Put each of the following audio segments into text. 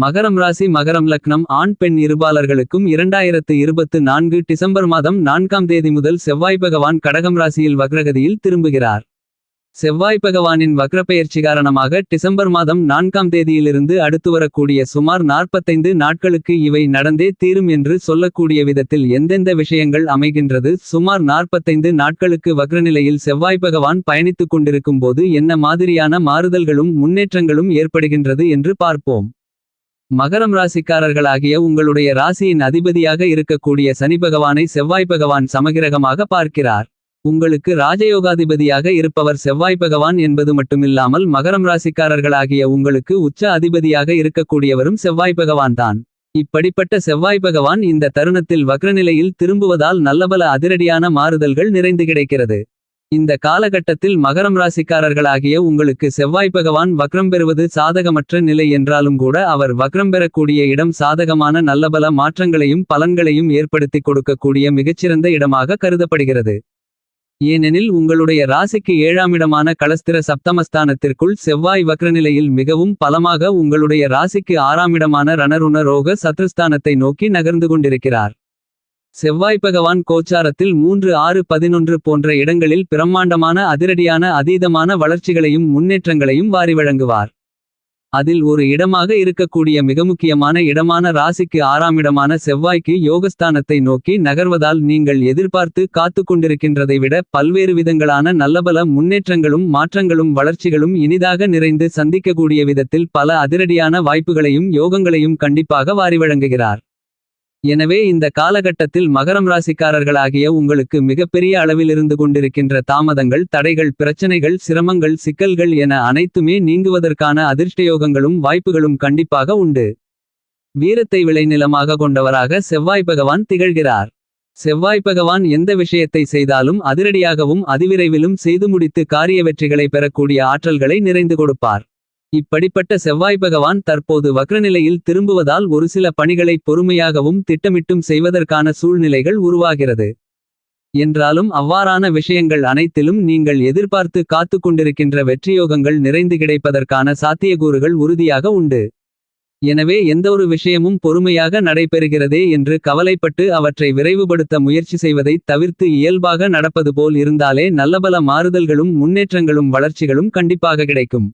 மகரம் ராசி மகரம் லக்னம் ஆண் பெண் இருபாலர்களுக்கும் இரண்டாயிரத்து இருபத்து நான்கு டிசம்பர் மாதம் நான்காம் தேதி முதல் செவ்வாய் பகவான் கடகம் ராசியில் வக்ரகதியில் திரும்புகிறார். செவ்வாய் பகவானின் வக்ரப்பெயர்ச்சி காரணமாக டிசம்பர் மாதம் நான்காம் தேதியிலிருந்து அடுத்து வரக்கூடிய சுமார் 45 நாட்களுக்கு இவை நடந்தே தீரும் என்று சொல்லக்கூடிய விதத்தில் எந்தெந்த விஷயங்கள் அமைகின்றது சுமார் 45 நாட்களுக்கு வக்ரநிலையில் செவ்வாய் பகவான் பயணித்துக் கொண்டிருக்கும் போது என்ன மாதிரியான மாறுதல்களும் முன்னேற்றங்களும் ஏற்படுகின்றது என்று பார்ப்போம். மகரம் ராசிக்காரர்களாகிய உங்களுடைய ராசியின் அதிபதியாக இருக்கக்கூடிய சனி பகவானை செவ்வாய் பகவான் சமகிரகமாக பார்க்கிறார். உங்களுக்கு ராஜயோகாதிபதியாக இருப்பவர் செவ்வாய் பகவான் என்பது மட்டுமில்லாமல் மகரம் ராசிக்காரர்களாகிய உங்களுக்கு உச்ச அதிபதியாக இருக்கக்கூடியவரும் செவ்வாய் பகவான் தான் இப்படிப்பட்ட செவ்வாய் பகவான் இந்த தருணத்தில் வக்ரநிலையில் திரும்புவதால் நல்லபல அதிரடியான மாறுதல்கள் நிறைந்து கிடைக்கிறது. இந்த காலகட்டத்தில் மகரம் ராசிக்காரர்களாகிய உங்களுக்கு செவ்வாய் பகவான் வக்ரம் பெறுவது சாதகமற்ற நிலை என்றாலும் கூட அவர் வக்ரம் பெறக்கூடிய இடம் சாதகமான நல்லபல மாற்றங்களையும் பலன்களையும் ஏற்படுத்திக் கொடுக்கக்கூடிய மிகச்சிறந்த இடமாக கருதப்படுகிறது. ஏனெனில் உங்களுடைய ராசிக்கு ஏழாம் இடமான களஸ்திர சப்தமஸ்தானத்திற்குள் செவ்வாய் வக்ரநிலையில் மிகவும் பலமாக உங்களுடைய ராசிக்கு ஆறாம் இடமான ரணருணரோக சத்ருஸ்தானத்தை நோக்கி நகர்ந்து கொண்டிருக்கிறார். செவ்வாய் பகவான் கோச்சாரத்தில் மூன்று ஆறு பதினொன்று போன்ற இடங்களில் பிரம்மாண்டமான அதிரடியான அதீதமான வளர்ச்சிகளையும் முன்னேற்றங்களையும் வாரி வழங்குவார். அதில் ஒரு இடமாக இருக்கக்கூடிய மிக முக்கியமான இடமான ராசிக்கு ஆறாமிடமான செவ்வாய்க்கு யோகஸ்தானத்தை நோக்கி நகர்வதால் நீங்கள் எதிர்பார்த்து காத்து கொண்டிருக்கின்றதை விட பல்வேறு விதங்களான நல்லபல முன்னேற்றங்களும் மாற்றங்களும் வளர்ச்சிகளும் இனிதாக நிறைந்து சந்திக்கக்கூடிய விதத்தில் பல அதிரடியான வாய்ப்புகளையும் யோகங்களையும் கண்டிப்பாக வாரி வழங்குகிறார். எனவே இந்த காலகட்டத்தில் மகரம் ராசிக்காரர்களாகிய உங்களுக்கு மிகப்பெரிய அளவில் இருந்து கொண்டிருக்கின்ற தாமதங்கள் தடைகள் பிரச்சனைகள் சிரமங்கள் சிக்கல்கள் என அனைத்துமே நீங்குவதற்கான அதிர்ஷ்டயோகங்களும் வாய்ப்புகளும் கண்டிப்பாக உண்டு. வீரத்தை விளைநிலமாக கொண்டவராக செவ்வாய் பகவான் திகழ்கிறார். செவ்வாய் பகவான் எந்த விஷயத்தை செய்தாலும் அதிரடியாகவும் அதிவிரைவிலும் செய்து முடித்து காரிய வெற்றிகளை பெறக்கூடிய ஆற்றல்களை நிறைந்து கொடுப்பார். இப்படிப்பட்ட செவ்வாய் பகவான் தற்போது வக்ரநிலையில் திரும்புவதால் ஒரு சில பணிகளை பொறுமையாகவும் திட்டமிட்டும் செய்வதற்கான சூழ்நிலைகள் உருவாகிறது. என்றாலும் அவ்வாறான விஷயங்கள் அனைத்திலும் நீங்கள் எதிர்பார்த்து காத்துக் கொண்டிருக்கின்ற வெற்றியோகங்கள் நிறைந்து கிடைப்பதற்கான சாத்தியக்கூறுகள் உறுதியாக உண்டு. எனவே எந்தவொரு விஷயமும் பொறுமையாக நடைபெறுகிறதே என்று கவலைப்பட்டு அவற்றை விரைவுபடுத்த முயற்சி செய்வதை தவிர்த்து இயல்பாக நடப்பது போல் இருந்தாலே நல்லபல மாறுதல்களும் முன்னேற்றங்களும் வளர்ச்சிகளும் கண்டிப்பாக கிடைக்கும்.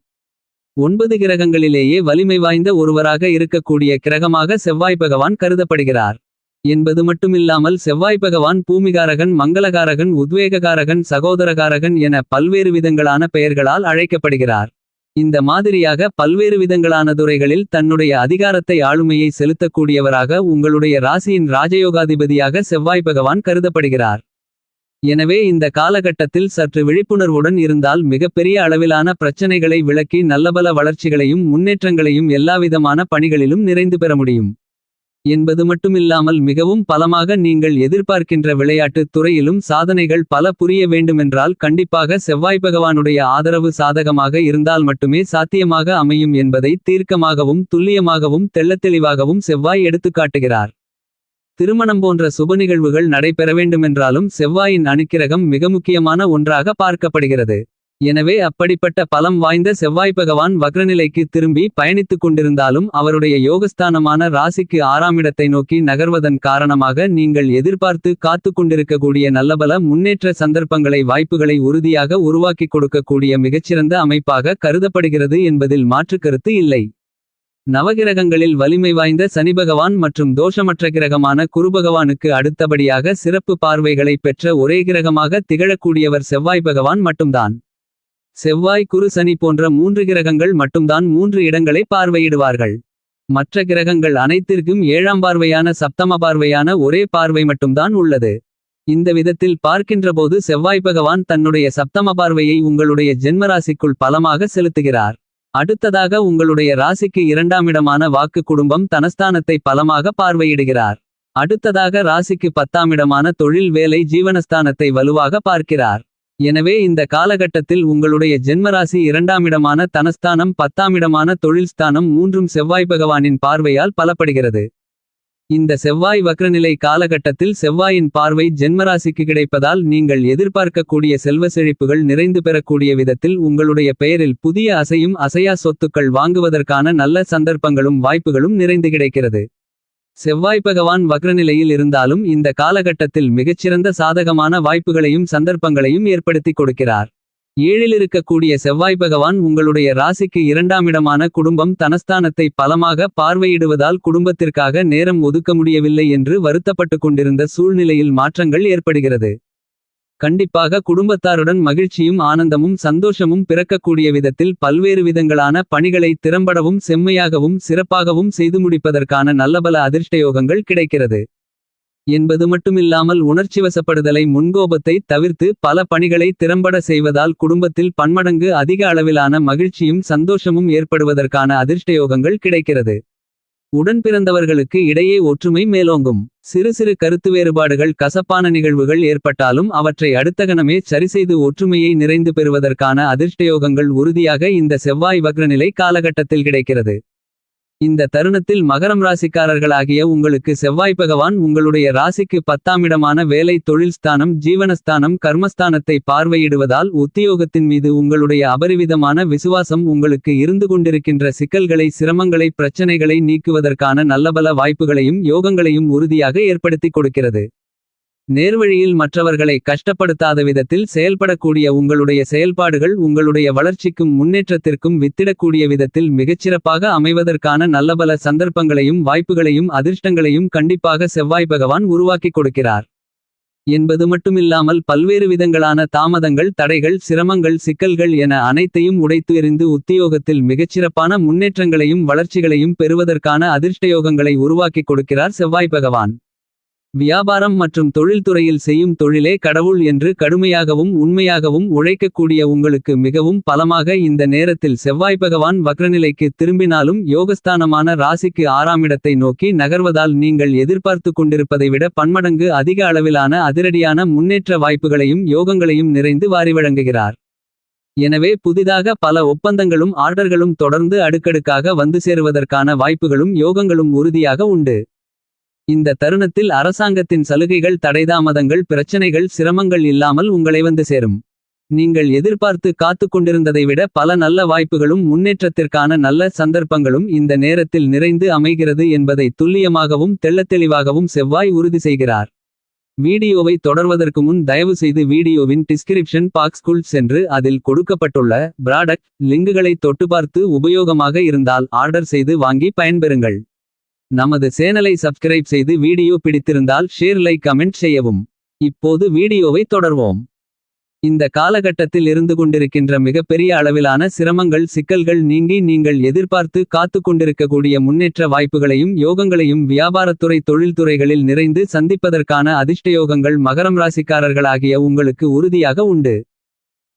ஒன்பது கிரகங்களிலேயே வலிமை வாய்ந்த ஒருவராக இருக்கக்கூடிய கிரகமாக செவ்வாய் பகவான் கருதப்படுகிறார். என்பது மட்டுமில்லாமல் செவ்வாய் பகவான் பூமிகாரகன் மங்களகாரகன் உத்வேககாரகன் சகோதரகாரகன் என பல்வேறு விதங்களான பெயர்களால் அழைக்கப்படுகிறார். இந்த மாதிரியாக பல்வேறு விதங்களான துறைகளில் தன்னுடைய அதிகாரத்தை ஆளுமையை செலுத்தக்கூடியவராக உங்களுடைய ராசியின் ராஜயோகாதிபதியாக செவ்வாய் பகவான் கருதப்படுகிறார். எனவே இந்த காலகட்டத்தில் சற்று விழிப்புணர்வுடன் இருந்தால் மிகப்பெரிய அளவிலான பிரச்சனைகளை விளக்கி நல்லபல வளர்ச்சிகளையும் முன்னேற்றங்களையும் எல்லாவிதமான பணிகளிலும் நிறைந்து பெற முடியும். என்பது மட்டுமில்லாமல் மிகவும் பலமாக நீங்கள் எதிர்பார்க்கின்ற விளையாட்டுத் துறையிலும் சாதனைகள் பல புரிய வேண்டுமென்றால் கண்டிப்பாக செவ்வாய் பகவானுடைய ஆதரவு சாதகமாக இருந்தால் மட்டுமே சாத்தியமாக அமையும் என்பதை தீர்க்கமாகவும் துல்லியமாகவும் தெள்ளத்தெளிவாகவும் செவ்வாய் எடுத்துக்காட்டுகிறார். திருமணம் போன்ற சுப நிகழ்வுகள் நடைபெற வேண்டுமென்றாலும் செவ்வாயின் அணுக்கிரகம் மிக முக்கியமான ஒன்றாக பார்க்கப்படுகிறது. எனவே அப்படிப்பட்ட பலம் வாய்ந்த செவ்வாய் பகவான் வக்ரநிலைக்கு திரும்பி பயணித்துக் கொண்டிருந்தாலும் அவருடைய யோகஸ்தானமான ராசிக்கு ஆறாமிடத்தை நோக்கி நகர்வதன் காரணமாக நீங்கள் எதிர்பார்த்து காத்துக் கொண்டிருக்கக்கூடிய நல்லபல முன்னேற்ற சந்தர்ப்பங்களை வாய்ப்புகளை உறுதியாக உருவாக்கிக் கொடுக்கக்கூடிய மிகச்சிறந்த அமைப்பாக கருதப்படுகிறது என்பதில் மாற்றுக்கருத்து இல்லை. நவகிரகங்களில் வலிமை வாய்ந்த சனிபகவான் மற்றும் தோஷமற்ற கிரகமான குருபகவானுக்கு அடுத்தபடியாக சிறப்பு பார்வைகளை பெற்ற ஒரே கிரகமாக திகழக்கூடியவர் செவ்வாய் பகவான் மட்டும்தான். செவ்வாய் குரு சனி போன்ற மூன்று கிரகங்கள் மட்டும்தான் மூன்று இடங்களை பார்வையிடுவார்கள். மற்ற கிரகங்கள் அனைத்திற்கும் ஏழாம் பார்வையான சப்தம பார்வையான ஒரே பார்வை மட்டும்தான் உள்ளது. இந்த விதத்தில் பார்க்கின்றபோது செவ்வாய் பகவான் தன்னுடைய சப்தம பார்வையை உங்களுடைய ஜென்மராசிக்குள் பலமாக செலுத்துகிறார். அடுத்ததாக உங்களுடைய ராசிக்கு இரண்டாமிடமான வாக்கு குடும்பம் தனஸ்தானத்தை பலமாக பார்வையிடுகிறார். அடுத்ததாக ராசிக்கு பத்தாமிடமான தொழில் வேலை ஜீவனஸ்தானத்தை வலுவாக பார்க்கிறார். எனவே இந்த காலகட்டத்தில் உங்களுடைய ஜென்மராசி இரண்டாமிடமான தனஸ்தானம் பத்தாமிடமான தொழில்ஸ்தானம் மூன்றும் செவ்வாய் பகவானின் பார்வையால் பலப்படுகிறது. இந்த செவ்வாய் வக்ரநிலை காலகட்டத்தில் செவ்வாயின் பார்வை ஜென்மராசிக்கு கிடைப்பதால் நீங்கள் எதிர்பார்க்கக்கூடிய செல்வ செழிப்புகள் நிறைந்து பெறக்கூடிய விதத்தில் உங்களுடைய பெயரில் புதிய அசையும் அசையா சொத்துக்கள் வாங்குவதற்கான நல்ல சந்தர்ப்பங்களும் வாய்ப்புகளும் நிறைந்து கிடைக்கிறது. செவ்வாய் பகவான் வக்ரநிலையில் இருந்தாலும் இந்த காலகட்டத்தில் மிகச்சிறந்த சாதகமான வாய்ப்புகளையும் சந்தர்ப்பங்களையும் ஏற்படுத்திக் கொடுக்கிறார். ஏழிலிருக்கக்கூடிய செவ்வாய் பகவான் உங்களுடைய ராசிக்கு இரண்டாமிடமான குடும்பம் தனஸ்தானத்தை பலமாக பார்வையிடுவதால் குடும்பத்திற்காக நேரம் ஒதுக்க முடியவில்லை என்று வருத்தப்பட்டுக் கொண்டிருந்த சூழ்நிலையில் மாற்றங்கள் ஏற்படுகிறது. கண்டிப்பாக குடும்பத்தாருடன் மகிழ்ச்சியும் ஆனந்தமும் சந்தோஷமும் பிறக்கக்கூடிய விதத்தில் பல்வேறு விதங்களான பணிகளை திறம்படவும் செம்மையாகவும் சிறப்பாகவும் செய்து முடிப்பதற்கான நல்லபல அதிர்ஷ்டயோகங்கள் கிடைக்கிறது. என்பது மட்டுமில்லாமல் உணர்ச்சிவசப்படுதலை முன்கோபத்தை தவிர்த்து பல பணிகளை திறம்பட செய்வதால் குடும்பத்தில் பன்மடங்கு அதிக அளவிலான மகிழ்ச்சியும் சந்தோஷமும் ஏற்படுவதற்கான அதிர்ஷ்டயோகங்கள் கிடைக்கிறது. உடன் பிறந்தவர்களுக்கு இடையே ஒற்றுமை மேலோங்கும். சிறு சிறு கருத்து வேறுபாடுகள் கசப்பான நிகழ்வுகள் ஏற்பட்டாலும் அவற்றை அடுத்தகணமே சரிசெய்து ஒற்றுமையை நிறைந்து பெறுவதற்கான அதிர்ஷ்டயோகங்கள் உறுதியாக இந்த செவ்வாய் வக்ரநிலை காலகட்டத்தில் கிடைக்கிறது. இந்த தருணத்தில் மகரம் ராசிக்காரர்களாகிய உங்களுக்கு செவ்வாய் பகவான் உங்களுடைய ராசிக்கு பத்தாமிடமான வேலை தொழில் ஸ்தானம் ஜீவனஸ்தானம் கர்மஸ்தானத்தை பார்வையிடுவதால் உத்தியோகத்தின் மீது உங்களுடைய அபரிவிதமான விசுவாசம் உங்களுக்கு இருந்து கொண்டிருக்கின்ற சிக்கல்களை சிரமங்களை பிரச்சனைகளை நீக்குவதற்கான நல்லபல வாய்ப்புகளையும் யோகங்களையும் உறுதியாக ஏற்படுத்திக் கொடுக்கிறது. நேர்வழியில் மற்றவர்களை கஷ்டப்படுத்தாத விதத்தில் செயல்படக்கூடிய உங்களுடைய செயல்பாடுகள் உங்களுடைய வளர்ச்சிக்கும் முன்னேற்றத்திற்கும் வித்திடக்கூடிய விதத்தில் மிகச்சிறப்பாக அமைவதற்கான நல்லபல சந்தர்ப்பங்களையும் வாய்ப்புகளையும் அதிர்ஷ்டங்களையும் கண்டிப்பாக செவ்வாய் பகவான் உருவாக்கிக் கொடுக்கிறார். என்பது மட்டுமில்லாமல் பல்வேறு விதங்களான தாமதங்கள் தடைகள் சிரமங்கள் சிக்கல்கள் என அனைத்தையும் உடைத்து எறிந்து உத்தியோகத்தில் மிகச்சிறப்பான முன்னேற்றங்களையும் வளர்ச்சிகளையும் பெறுவதற்கான அதிர்ஷ்டயோகங்களை உருவாக்கிக் கொடுக்கிறார் செவ்வாய் பகவான். வியாபாரம் மற்றும் தொழில்துறையில் செய்யும் தொழிலே கடவுள் என்று கடுமையாகவும் உண்மையாகவும் உழைக்கக்கூடிய உங்களுக்கு மிகவும் பலமாக இந்த நேரத்தில் செவ்வாய் பகவான் வக்ரநிலைக்கு திரும்பினாலும் யோகஸ்தானமான ராசிக்கு ஆறாமிடத்தை நோக்கி நகர்வதால் நீங்கள் எதிர்பார்த்து கொண்டிருப்பதை விட பன்மடங்கு அதிக அளவிலான அதிரடியான முன்னேற்ற வாய்ப்புகளையும் யோகங்களையும் நிறைந்து வாரி வழங்குகிறார். எனவே புதிதாக பல ஒப்பந்தங்களும் ஆர்டர்களும் தொடர்ந்து அடுக்கடுக்காக வந்து சேருவதற்கான வாய்ப்புகளும் யோகங்களும் உறுதியாக உண்டு. இந்த தருணத்தில் அரசாங்கத்தின் சலுகைகள் தடைதாமதங்கள் பிரச்சனைகள் சிரமங்கள் இல்லாமல் உங்களை வந்து சேரும். நீங்கள் எதிர்பார்த்து காத்துக் கொண்டிருந்ததை விட பல நல்ல வாய்ப்புகளும் முன்னேற்றத்திற்கான நல்ல சந்தர்ப்பங்களும் இந்த நேரத்தில் நிறைந்து அமைகிறது என்பதை துல்லியமாகவும் தெள்ளத்தெளிவாகவும் செவ்வாய் உறுதி செய்கிறார். வீடியோவை தொடர்வதற்கு முன் தயவு செய்து வீடியோவின் டிஸ்கிரிப்ஷன் பாக்ஸ்குள் சென்று அதில் கொடுக்கப்பட்டுள்ள ப்ராடக்ட் லிங்குகளை தொட்டுப்பார்த்து உபயோகமாக இருந்தால் ஆர்டர் செய்து வாங்கி பயன்பெறுங்கள். நமது சேனலை சப்ஸ்கிரைப் செய்து வீடியோ பிடித்திருந்தால் ஷேர் லைக் கமெண்ட் செய்யவும். இப்போது வீடியோவை தொடர்வோம். இந்த காலகட்டத்தில் இருந்து கொண்டிருக்கின்ற மிகப்பெரிய அளவிலான சிரமங்கள் சிக்கல்கள் நீங்கி நீங்கள் எதிர்பார்த்து காத்துக் கொண்டிருக்கக்கூடிய முன்னேற்ற வாய்ப்புகளையும் யோகங்களையும் வியாபாரத்துறை தொழில்துறைகளில் நிறைந்து சந்திப்பதற்கான அதிர்ஷ்டயோகங்கள் மகரம் ராசிக்காரர்களாகிய உங்களுக்கு உறுதியாக உண்டு.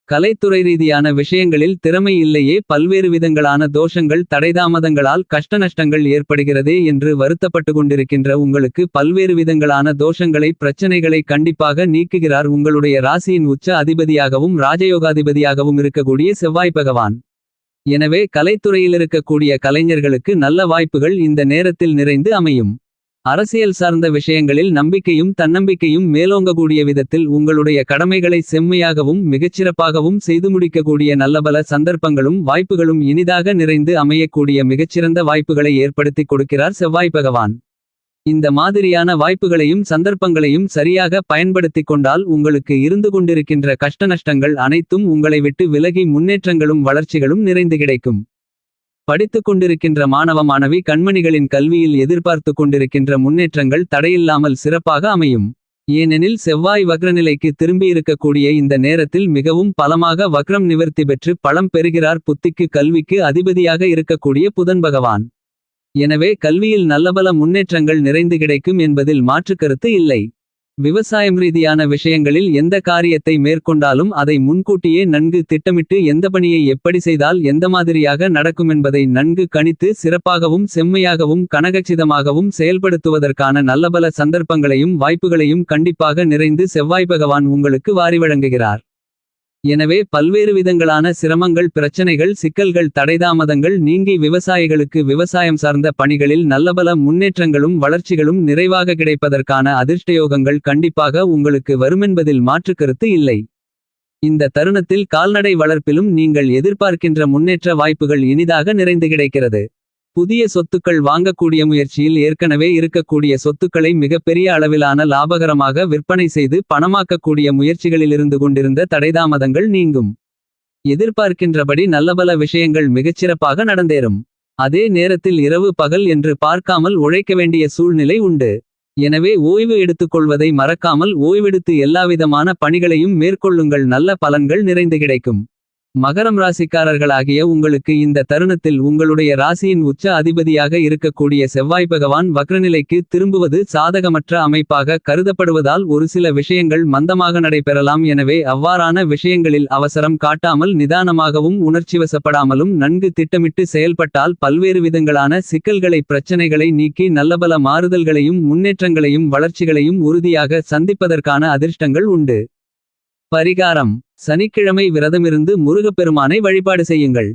கலைத்துறை ரீதியான விஷயங்களில் திறமை இல்லையே பல்வேறு விதங்களான தோஷங்கள் தடைதாமதங்களால் கஷ்டநஷ்டங்கள் ஏற்படுகிறதே என்று வருத்தப்பட்டு கொண்டிருக்கின்ற உங்களுக்கு பல்வேறு விதங்களான தோஷங்களை பிரச்சனைகளை கண்டிப்பாக நீக்குகிறார் உங்களுடைய ராசியின் உச்ச அதிபதியாகவும் ராஜயோகாதிபதியாகவும் இருக்கக்கூடிய செவ்வாய் பகவான். எனவே கலைத்துறையில் இருக்கக்கூடிய கலைஞர்களுக்கு நல்ல வாய்ப்புகள் இந்த நேரத்தில் நிறைந்து அமையும். அரசியல் சார்ந்த விஷயங்களில் நம்பிக்கையும் தன்னம்பிக்கையும் மேலோங்கக்கூடிய விதத்தில் உங்களுடைய கடமைகளை செம்மையாகவும் மிகச்சிறப்பாகவும் செய்து முடிக்கக்கூடிய நல்லபல சந்தர்ப்பங்களும் வாய்ப்புகளும் இனிதாக நிறைந்து அமையக்கூடிய மிகச்சிறந்த வாய்ப்புகளை ஏற்படுத்திக் கொடுக்கிறார் செவ்வாய் பகவான். இந்த மாதிரியான வாய்ப்புகளையும் சந்தர்ப்பங்களையும் சரியாக பயன்படுத்திக் கொண்டால் உங்களுக்கு இருந்து கொண்டிருக்கின்ற கஷ்டநஷ்டங்கள் அனைத்தும் உங்களை விட்டு விலகி முன்னேற்றங்களும் வளர்ச்சிகளும் நிறைந்து கிடைக்கும். படித்துக் கொண்டிருக்கின்ற மாணவ மாணவி கண்மணிகளின் கல்வியில் எதிர்பார்த்து கொண்டிருக்கின்ற முன்னேற்றங்கள் தடையில்லாமல் சிறப்பாக அமையும். ஏனெனில் செவ்வாய் வக்ரநிலைக்கு திரும்பியிருக்கக்கூடிய இந்த நேரத்தில் மிகவும் பலமாக வக்ரம் நிவர்த்தி பெற்று பலம் பெறுகிறார் புத்திக்கு கல்விக்கு அதிபதியாக இருக்கக்கூடிய புதன் பகவான். எனவே கல்வியில் நல்லபல முன்னேற்றங்கள் நிறைந்து கிடைக்கும் என்பதில் மாற்றுக்கருத்து இல்லை. விவசாயம் ரீதியான விஷயங்களில் எந்த காரியத்தை மேற்கொண்டாலும் அதை முன்கூட்டியே நன்கு திட்டமிட்டு எந்த பணியை எப்படி செய்தால் எந்த மாதிரியாக நடக்குமென்பதை நன்கு கணித்து சிறப்பாகவும் செம்மையாகவும் கனகச்சிதமாகவும் செயல்படுத்துவதற்கான நல்லபல சந்தர்ப்பங்களையும் வாய்ப்புகளையும் கண்டிப்பாக நிறைந்து செவ்வாய் பகவான் உங்களுக்கு வாரி வழங்குகிறார். எனவே பல்வேறு விதங்களான சிரமங்கள் பிரச்சனைகள் சிக்கல்கள் தடைதாமதங்கள் நீங்கி விவசாயிகளுக்கு விவசாயம் சார்ந்த பணிகளில் நல்லபல முன்னேற்றங்களும் வளர்ச்சிகளும் நிறைவாக கிடைப்பதற்கான அதிர்ஷ்டயோகங்கள் கண்டிப்பாக உங்களுக்கு வருமென்பதில் மாற்றுக்கருத்து இல்லை. இந்த தருணத்தில் கால்நடை வளர்ப்பிலும் நீங்கள் எதிர்பார்க்கின்ற முன்னேற்ற வாய்ப்புகள் இனிதாக நிறைந்து கிடைக்கிறது. புதிய சொத்துக்கள் வாங்கக்கூடிய முயற்சியில் ஏற்கனவே இருக்கக்கூடிய சொத்துக்களை மிகப்பெரிய அளவிலான லாபகரமாக விற்பனை செய்து பணமாக்கக்கூடிய முயற்சிகளிலிருந்து கொண்டிருந்த தடைதாமதங்கள் நீங்கும். எதிர்பார்க்கின்றபடி நல்லபல விஷயங்கள் மிகச்சிறப்பாக நடந்தேறும். அதே நேரத்தில் இரவு பகல் என்று பார்க்காமல் உழைக்க வேண்டிய சூழ்நிலை உண்டு. எனவே ஓய்வு எடுத்துக்கொள்வதை மறக்காமல் ஓய்வெடுத்து எல்லாவிதமான பணிகளையும் மேற்கொள்ளுங்கள் நல்ல பலன்கள் நிறைந்து கிடைக்கும். மகரம் ராசிக்காரர்களாகிய உங்களுக்கு இந்த தருணத்தில் உங்களுடைய ராசியின் உச்ச அதிபதியாக இருக்கக்கூடிய செவ்வாய் பகவான் வக்ரநிலைக்கு திரும்புவது சாதகமற்ற அமைப்பாக கருதப்படுவதால் ஒரு சில விஷயங்கள் மந்தமாக நடைபெறலாம் எனவே அவ்வாறான விஷயங்களில் அவசரம் காட்டாமல் நிதானமாகவும் உணர்ச்சிவசப்படாமலும் நன்கு திட்டமிட்டு செயல்பட்டால் பல்வேறு விதங்களான சிக்கல்களை பிரச்சனைகளை நீக்கி நல்லபல மாறுதல்களையும் முன்னேற்றங்களையும் வளர்ச்சிகளையும் உறுதியாக சந்திப்பதற்கான அதிர்ஷ்டங்கள் உண்டு. பரிகாரம் சனிக்கிழமை விரதமிருந்து முருகப்பெருமானை வழிபாடு செய்யுங்கள்.